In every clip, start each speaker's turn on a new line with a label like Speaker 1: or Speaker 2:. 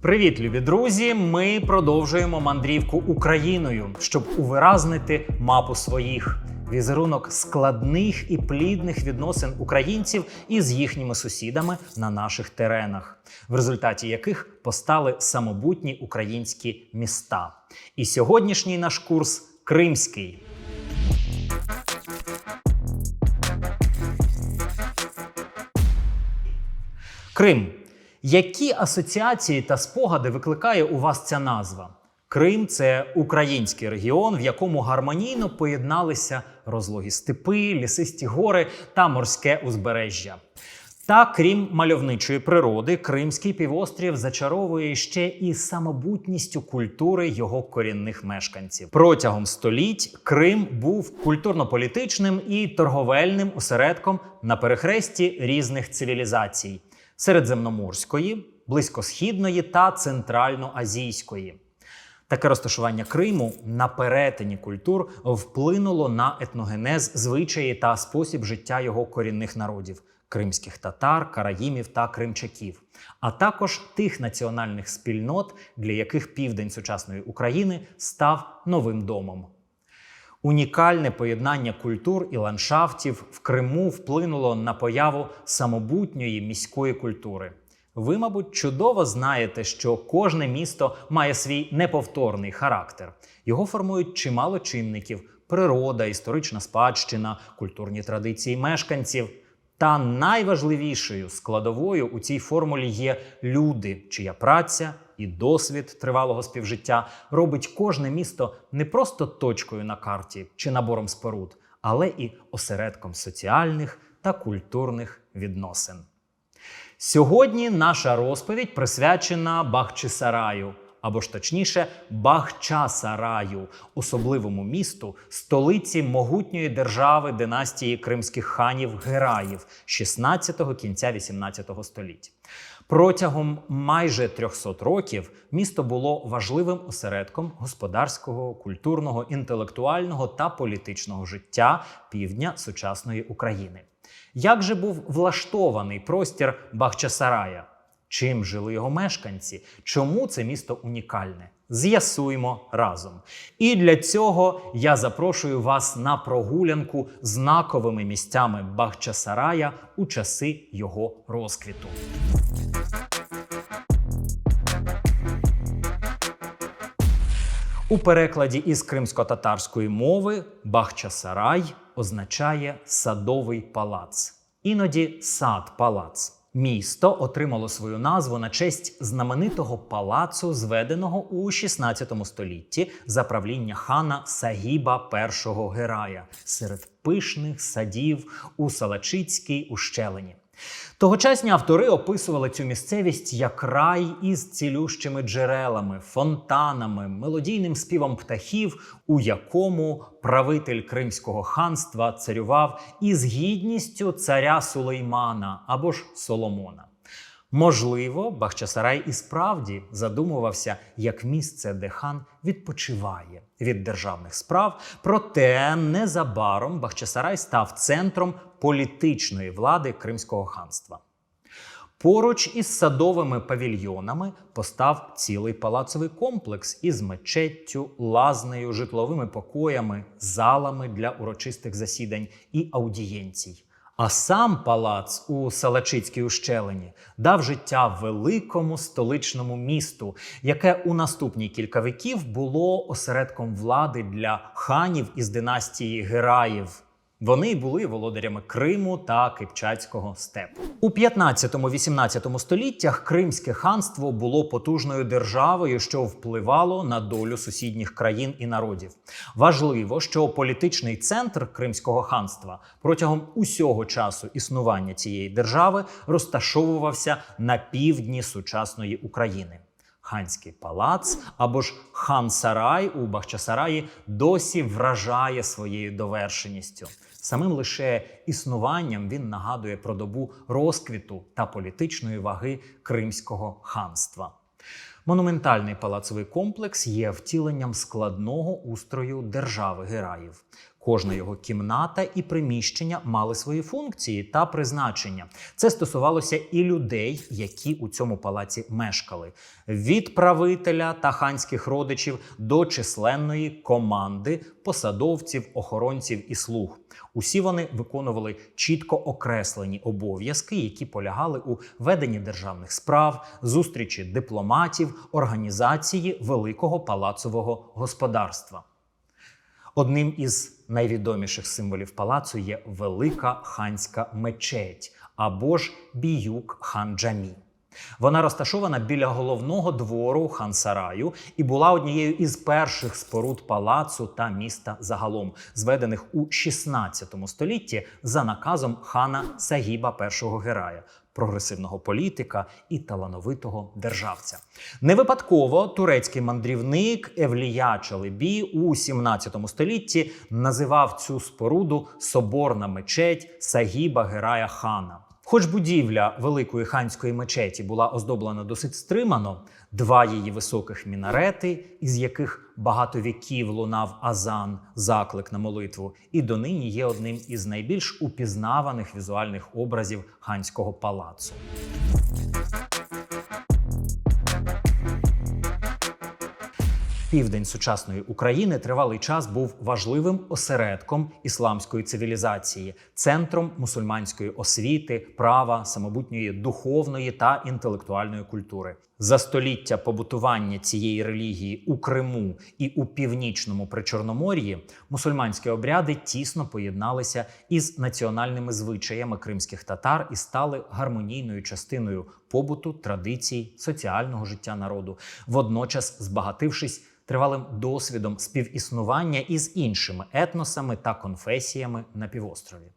Speaker 1: Привіт, любі друзі! Ми продовжуємо мандрівку Україною, щоб увиразнити мапу своїх візерунок складних і плідних відносин українців із їхніми сусідами на наших теренах, в результаті яких постали самобутні українські міста. І сьогоднішній наш курс Кримський. Крим. Які асоціації та спогади викликає у вас ця назва? Крим це український регіон, в якому гармонійно поєдналися розлогі степи, лісисті гори та морське узбережжя. Та крім мальовничої природи, Кримський півострів зачаровує ще і самобутністю культури його корінних мешканців. Протягом століть Крим був культурно-політичним і торговельним осередком на перехресті різних цивілізацій середземноморської, близькосхідної та центральноазійської. Таке розташування Криму на перетині культур вплинуло на етногенез, звичаї та спосіб життя його корінних народів кримських татар, караїмів та кримчаків, а також тих національних спільнот, для яких південь сучасної України став новим домом. Унікальне поєднання культур і ландшафтів в Криму вплинуло на появу самобутньої міської культури. Ви, мабуть, чудово знаєте, що кожне місто має свій неповторний характер. Його формують чимало чинників: природа, історична спадщина, культурні традиції мешканців. Та найважливішою складовою у цій формулі є люди, чия праця і досвід тривалого співжиття робить кожне місто не просто точкою на карті чи набором споруд, але і осередком соціальних та культурних відносин. Сьогодні наша розповідь присвячена Бахчисараю, або ж точніше, Бахчасараю, особливому місту, столиці могутньої держави династії кримських ханів Гераїв 16-го кінця 18 століття. Протягом майже 300 років місто було важливим осередком господарського, культурного, інтелектуального та політичного життя півдня сучасної України. Як же був влаштований простір Бахчасарая? Чим жили його мешканці? Чому це місто унікальне? З'ясуємо разом. І для цього я запрошую вас на прогулянку знаковими місцями Бахчасарая у часи його розквіту. У перекладі із кримсько-татарської мови Бахчасарай означає садовий палац, іноді сад палац. Місто отримало свою назву на честь знаменитого палацу, зведеного у 16 столітті за правління хана Сагіба І Герая серед пишних садів у Салачицькій ущелині. Тогочасні автори описували цю місцевість як рай із цілющими джерелами, фонтанами, мелодійним співом птахів, у якому правитель Кримського ханства царював із гідністю царя Сулеймана або ж Соломона. Можливо, Бахчасарай і справді задумувався як місце, де хан відпочиває від державних справ. Проте незабаром Бахчасарай став центром політичної влади Кримського ханства. Поруч із садовими павільйонами постав цілий палацовий комплекс із мечеттю, лазнею, житловими покоями, залами для урочистих засідань і аудієнцій. А сам палац у Салачицькій ущелині дав життя великому столичному місту, яке у наступні кілька віків було осередком влади для ханів із династії Гераїв. Вони були володарями Криму та Кипчацького степу. У 15-18 століттях Кримське ханство було потужною державою, що впливало на долю сусідніх країн і народів. Важливо, що політичний центр Кримського ханства протягом усього часу існування цієї держави розташовувався на півдні сучасної України. Ханський палац або ж хан-сарай у Бахчасараї досі вражає своєю довершеністю. Самим лише існуванням він нагадує про добу розквіту та політичної ваги Кримського ханства. Монументальний палацовий комплекс є втіленням складного устрою держави Гераїв. Кожна його кімната і приміщення мали свої функції та призначення. Це стосувалося і людей, які у цьому палаці мешкали, від правителя та ханських родичів до численної команди посадовців, охоронців і слуг. Усі вони виконували чітко окреслені обов'язки, які полягали у веденні державних справ, зустрічі дипломатів, організації великого палацового господарства. Одним із найвідоміших символів палацу є велика ханська мечеть або ж біюк хан Джамі. Вона розташована біля головного двору хансараю і була однією із перших споруд палацу та міста загалом, зведених у 16 столітті за наказом хана Сагіба І Герая, прогресивного політика і талановитого державця. Не випадково турецький мандрівник Евлія Чалебі у 17 столітті називав цю споруду соборна мечеть Сагіба Герая хана. Хоч будівля великої ханської мечеті була оздоблена досить стримано, два її високих мінарети, із яких багато віків лунав азан, заклик на молитву, і донині є одним із найбільш упізнаваних візуальних образів ханського палацу. Південь сучасної України тривалий час був важливим осередком ісламської цивілізації, центром мусульманської освіти, права, самобутньої духовної та інтелектуальної культури. За століття побутування цієї релігії у Криму і у північному причорномор'ї мусульманські обряди тісно поєдналися із національними звичаями кримських татар і стали гармонійною частиною побуту, традицій, соціального життя народу, водночас збагатившись тривалим досвідом співіснування із іншими етносами та конфесіями на півострові.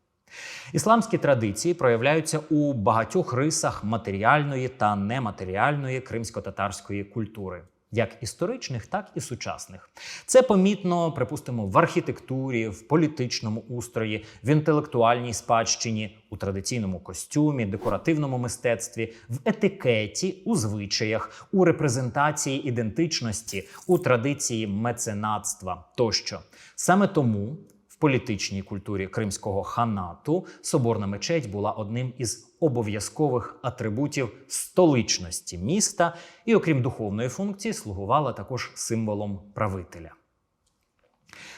Speaker 1: Ісламські традиції проявляються у багатьох рисах матеріальної та нематеріальної кримсько-татарської культури, як історичних, так і сучасних. Це помітно, припустимо, в архітектурі, в політичному устрої, в інтелектуальній спадщині, у традиційному костюмі, декоративному мистецтві, в етикеті, у звичаях, у репрезентації ідентичності, у традиції меценатства тощо. Саме тому політичній культурі кримського ханату соборна мечеть була одним із обов'язкових атрибутів столичності міста, і, окрім духовної функції, слугувала також символом правителя.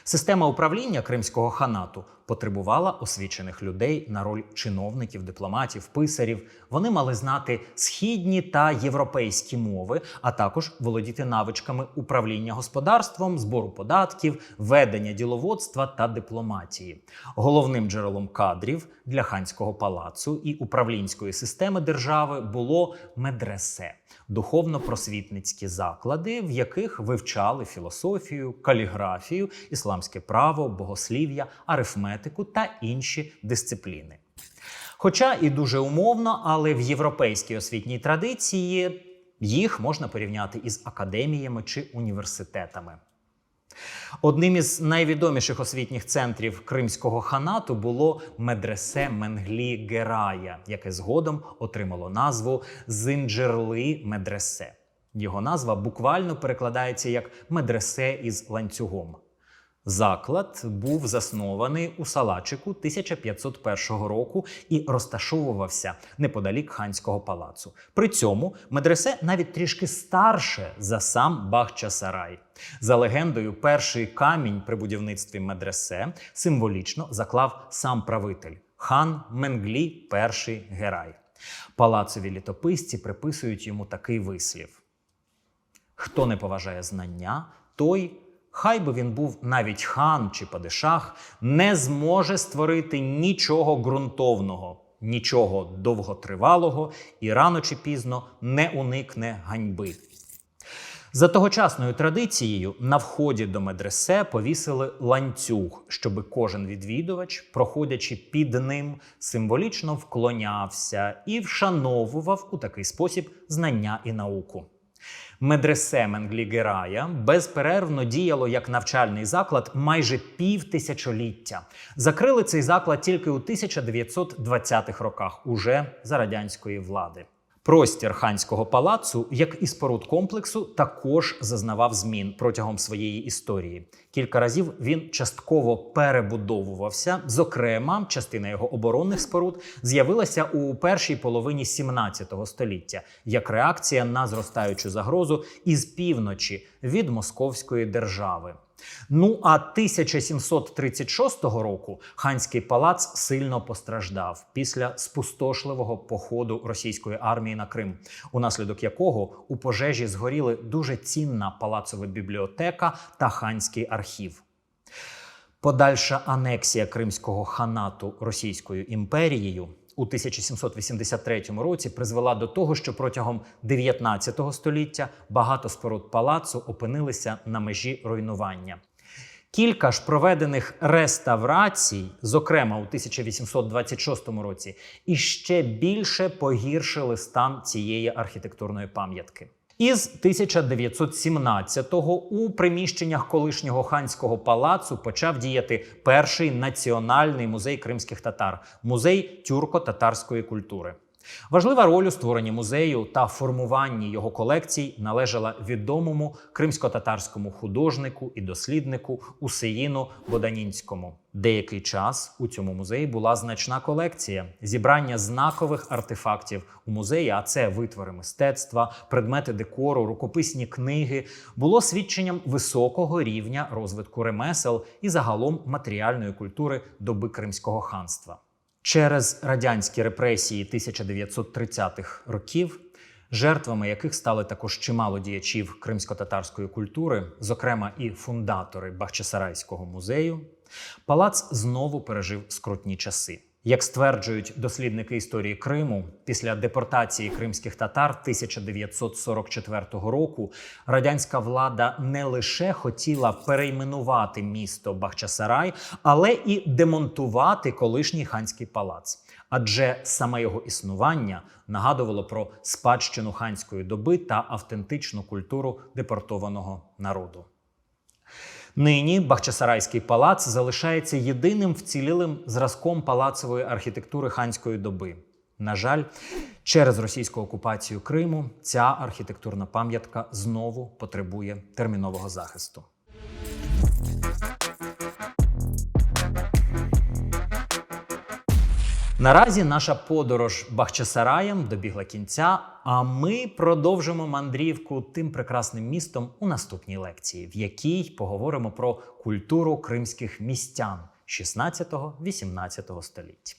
Speaker 1: Система управління кримського ханату потребувала освічених людей на роль чиновників, дипломатів, писарів. Вони мали знати східні та європейські мови, а також володіти навичками управління господарством, збору податків, ведення діловодства та дипломатії. Головним джерелом кадрів для ханського палацу і управлінської системи держави було медресе духовно-просвітницькі заклади, в яких вивчали філософію, каліграфію, ісламське право, богослів'я, арифметику та інші дисципліни. Хоча і дуже умовно, але в європейській освітній традиції їх можна порівняти із академіями чи університетами. Одним із найвідоміших освітніх центрів Кримського ханату було медресе Менглі Герая, яке згодом отримало назву Зинджерли Медресе. Його назва буквально перекладається як медресе із ланцюгом. Заклад був заснований у Салачику 1501 року і розташовувався неподалік ханського палацу. При цьому медресе навіть трішки старше за сам Бахчасарай. За легендою, перший камінь при будівництві медресе символічно заклав сам правитель хан Менглі І Герай. Палацові літописці приписують йому такий вислів: хто не поважає знання, той хай би він був навіть хан чи падишах, не зможе створити нічого ґрунтовного, нічого довготривалого і рано чи пізно не уникне ганьби. За тогочасною традицією на вході до медресе повісили ланцюг, щоби кожен відвідувач, проходячи під ним, символічно вклонявся і вшановував у такий спосіб знання і науку. Медресе Менглі-Герая безперервно діяло як навчальний заклад майже півтисячоліття. Закрили цей заклад тільки у 1920-х роках, уже за радянської влади. Простір ханського палацу, як і споруд комплексу, також зазнавав змін протягом своєї історії. Кілька разів він частково перебудовувався. Зокрема, частина його оборонних споруд з'явилася у першій половині 17 століття як реакція на зростаючу загрозу із півночі від Московської держави. Ну а 1736 року ханський палац сильно постраждав після спустошливого походу російської армії на Крим, унаслідок якого у пожежі згоріли дуже цінна палацова бібліотека та ханський архів. Подальша анексія Кримського ханату Російською імперією у 1783 році призвела до того, що протягом 19 століття багато споруд палацу опинилися на межі руйнування. Кілька ж проведених реставрацій, зокрема у 1826 році, іще більше погіршили стан цієї архітектурної пам'ятки. Із 1917-го у приміщеннях колишнього ханського палацу почав діяти перший національний музей кримських татар музей тюрко-татарської культури. Важлива роль у створенні музею та формуванні його колекцій належала відомому кримсько-татарському художнику і досліднику Усеїну Боданінському. Деякий час у цьому музеї була значна колекція зібрання знакових артефактів у музеї, а це витвори мистецтва, предмети декору, рукописні книги, було свідченням високого рівня розвитку ремесел і загалом матеріальної культури доби Кримського ханства. Через радянські репресії 1930-х років, жертвами яких стали також чимало діячів кримсько-татарської культури, зокрема і фундатори Бахчисарайського музею, палац знову пережив скрутні часи. Як стверджують дослідники історії Криму, після депортації кримських татар 1944 року радянська влада не лише хотіла перейменувати місто Бахчисарай, але і демонтувати колишній ханський палац. Адже саме його існування нагадувало про спадщину ханської доби та автентичну культуру депортованого народу. Нині Бахчисарайський палац залишається єдиним вцілілим зразком палацової архітектури ханської доби. На жаль, через російську окупацію Криму ця архітектурна пам'ятка знову потребує термінового захисту. Наразі наша подорож Бахчисараєм добігла кінця, а ми продовжимо мандрівку тим прекрасним містом у наступній лекції, в якій поговоримо про культуру кримських містян 16-18 століть.